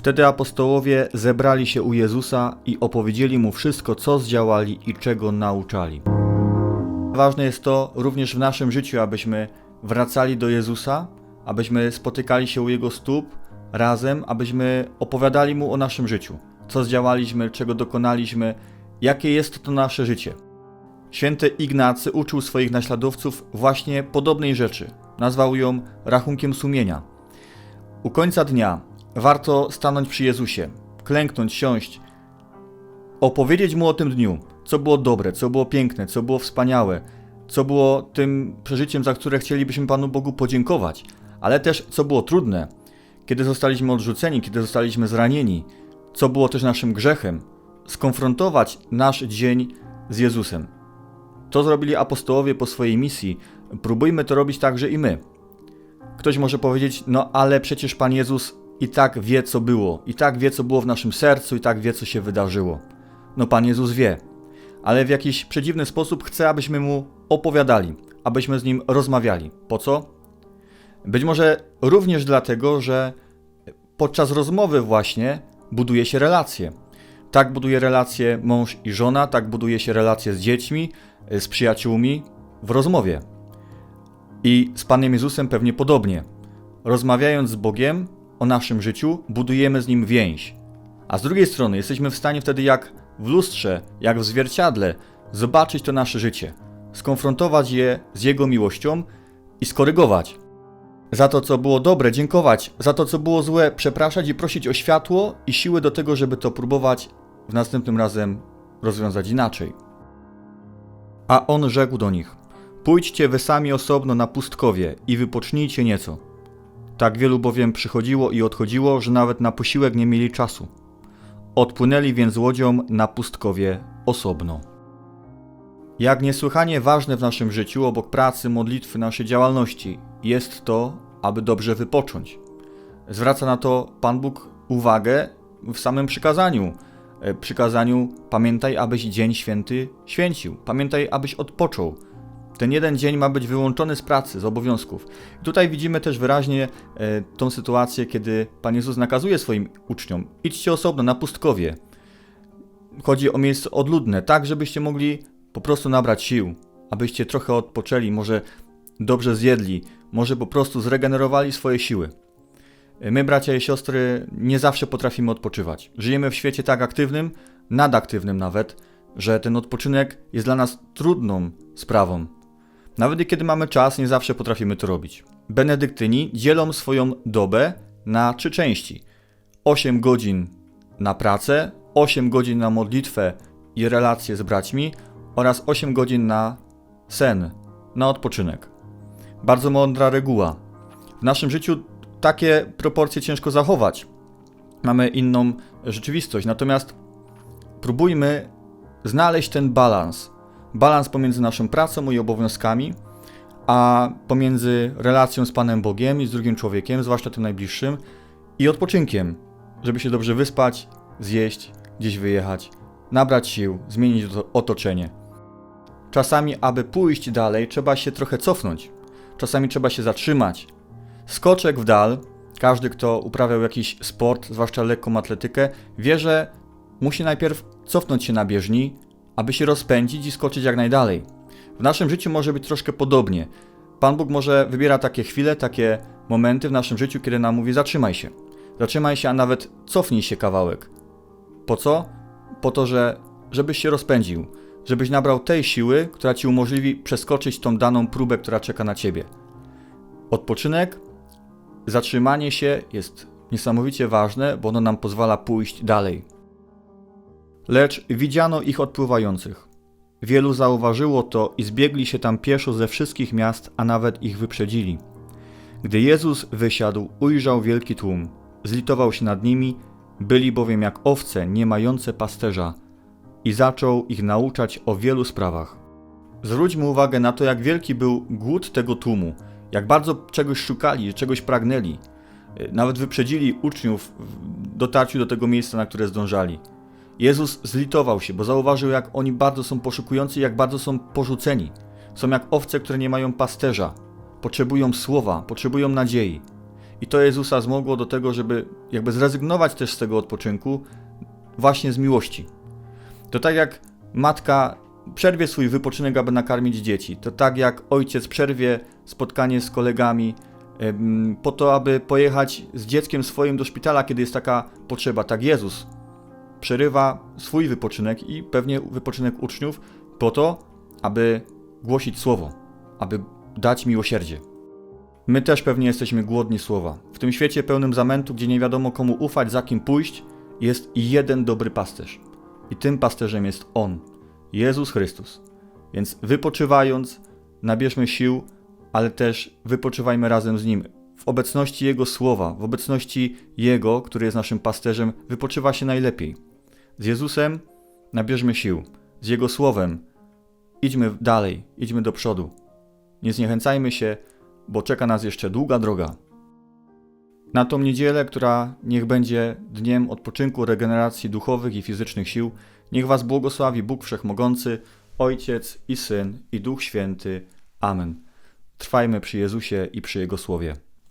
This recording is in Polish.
Wtedy apostołowie zebrali się u Jezusa i opowiedzieli mu wszystko, co zdziałali i czego nauczali. Ważne jest to również w naszym życiu, abyśmy wracali do Jezusa, abyśmy spotykali się u Jego stóp razem, abyśmy opowiadali Mu o naszym życiu. Co zdziałaliśmy, czego dokonaliśmy, jakie jest to nasze życie. Święty Ignacy uczył swoich naśladowców właśnie podobnej rzeczy. Nazwał ją rachunkiem sumienia. U końca dnia warto stanąć przy Jezusie, klęknąć, siąść, opowiedzieć Mu o tym dniu, co było dobre, co było piękne, co było wspaniałe, co było tym przeżyciem, za które chcielibyśmy Panu Bogu podziękować, ale też co było trudne, kiedy zostaliśmy odrzuceni, kiedy zostaliśmy zranieni, co było też naszym grzechem, skonfrontować nasz dzień z Jezusem. To zrobili apostołowie po swojej misji. Próbujmy to robić także i my. Ktoś może powiedzieć: No, ale przecież Pan Jezus i tak wie, co było, i tak wie, co było w naszym sercu, i tak wie, co się wydarzyło. No, Pan Jezus wie, ale w jakiś przedziwny sposób chce, abyśmy mu opowiadali, abyśmy z nim rozmawiali. Po co? Być może również dlatego, że podczas rozmowy właśnie buduje się relacje. Tak buduje relacje mąż i żona, tak buduje się relacje z dziećmi, z przyjaciółmi w rozmowie. I z Panem Jezusem pewnie podobnie. Rozmawiając z Bogiem o naszym życiu, budujemy z Nim więź. A z drugiej strony jesteśmy w stanie wtedy jak w lustrze, jak w zwierciadle, zobaczyć to nasze życie, skonfrontować je z Jego miłością i skorygować. Za to, co było dobre, dziękować, za to, co było złe, przepraszać i prosić o światło i siły do tego, żeby to próbować w następnym razem rozwiązać inaczej. A on rzekł do nich: Pójdźcie wy sami osobno na pustkowie i wypocznijcie nieco. Tak wielu bowiem przychodziło i odchodziło, że nawet na posiłek nie mieli czasu. Odpłynęli więc łodzią na pustkowie osobno. Jak niesłychanie ważne w naszym życiu, obok pracy, modlitwy, naszej działalności, jest to, aby dobrze wypocząć. Zwraca na to Pan Bóg uwagę w samym przykazaniu. E, Przykazaniu pamiętaj, abyś dzień święty święcił. Pamiętaj, abyś odpoczął. Ten jeden dzień ma być wyłączony z pracy, z obowiązków. I tutaj widzimy też wyraźnie e, tą sytuację, kiedy Pan Jezus nakazuje swoim uczniom: idźcie osobno na pustkowie. Chodzi o miejsce odludne, tak żebyście mogli po prostu nabrać sił, abyście trochę odpoczęli, może dobrze zjedli, może po prostu zregenerowali swoje siły. My, bracia i siostry, nie zawsze potrafimy odpoczywać. Żyjemy w świecie tak aktywnym, nadaktywnym nawet, że ten odpoczynek jest dla nas trudną sprawą. Nawet kiedy mamy czas, nie zawsze potrafimy to robić. Benedyktyni dzielą swoją dobę na trzy części: 8 godzin na pracę, 8 godzin na modlitwę i relacje z braćmi oraz 8 godzin na sen, na odpoczynek. Bardzo mądra reguła. W naszym życiu takie proporcje ciężko zachować. Mamy inną rzeczywistość, natomiast próbujmy znaleźć ten balans. Balans pomiędzy naszą pracą i obowiązkami, a pomiędzy relacją z Panem Bogiem i z drugim człowiekiem, zwłaszcza tym najbliższym, i odpoczynkiem, żeby się dobrze wyspać, zjeść, gdzieś wyjechać, nabrać sił, zmienić otoczenie. Czasami, aby pójść dalej, trzeba się trochę cofnąć. Czasami trzeba się zatrzymać. Skoczek w dal, każdy, kto uprawiał jakiś sport, zwłaszcza lekką atletykę, wie, że musi najpierw cofnąć się na bieżni, aby się rozpędzić i skoczyć jak najdalej. W naszym życiu może być troszkę podobnie. Pan Bóg może wybiera takie chwile, takie momenty w naszym życiu, kiedy nam mówi: zatrzymaj się. Zatrzymaj się, a nawet cofnij się kawałek. Po co? Po to, że żebyś się rozpędził, żebyś nabrał tej siły, która ci umożliwi przeskoczyć tą daną próbę, która czeka na ciebie. Odpoczynek, zatrzymanie się jest niesamowicie ważne, bo ono nam pozwala pójść dalej. Lecz widziano ich odpływających. Wielu zauważyło to i zbiegli się tam pieszo ze wszystkich miast, a nawet ich wyprzedzili. Gdy Jezus wysiadł, ujrzał wielki tłum. Zlitował się nad nimi, byli bowiem jak owce nie mające pasterza i zaczął ich nauczać o wielu sprawach. Zwróćmy uwagę na to, jak wielki był głód tego tłumu, jak bardzo czegoś szukali, czegoś pragnęli. Nawet wyprzedzili uczniów w dotarciu do tego miejsca, na które zdążali. Jezus zlitował się, bo zauważył, jak oni bardzo są poszukujący, jak bardzo są porzuceni. Są jak owce, które nie mają pasterza. Potrzebują słowa, potrzebują nadziei. I to Jezusa zmogło do tego, żeby jakby zrezygnować też z tego odpoczynku właśnie z miłości. To tak jak matka przerwie swój wypoczynek, aby nakarmić dzieci. To tak jak ojciec przerwie spotkanie z kolegami po to, aby pojechać z dzieckiem swoim do szpitala, kiedy jest taka potrzeba. Tak Jezus przerywa swój wypoczynek i pewnie wypoczynek uczniów po to, aby głosić słowo, aby dać miłosierdzie. My też pewnie jesteśmy głodni słowa. W tym świecie pełnym zamętu, gdzie nie wiadomo komu ufać, za kim pójść, jest jeden dobry pasterz. I tym pasterzem jest On, Jezus Chrystus. Więc wypoczywając, nabierzmy sił, ale też wypoczywajmy razem z Nim. W obecności Jego słowa, w obecności Jego, który jest naszym pasterzem, wypoczywa się najlepiej. Z Jezusem nabierzmy sił, z Jego słowem idźmy dalej, idźmy do przodu. Nie zniechęcajmy się, bo czeka nas jeszcze długa droga. Na tą niedzielę, która niech będzie dniem odpoczynku, regeneracji duchowych i fizycznych sił, niech Was błogosławi Bóg Wszechmogący, Ojciec i Syn i Duch Święty. Amen. Trwajmy przy Jezusie i przy Jego Słowie.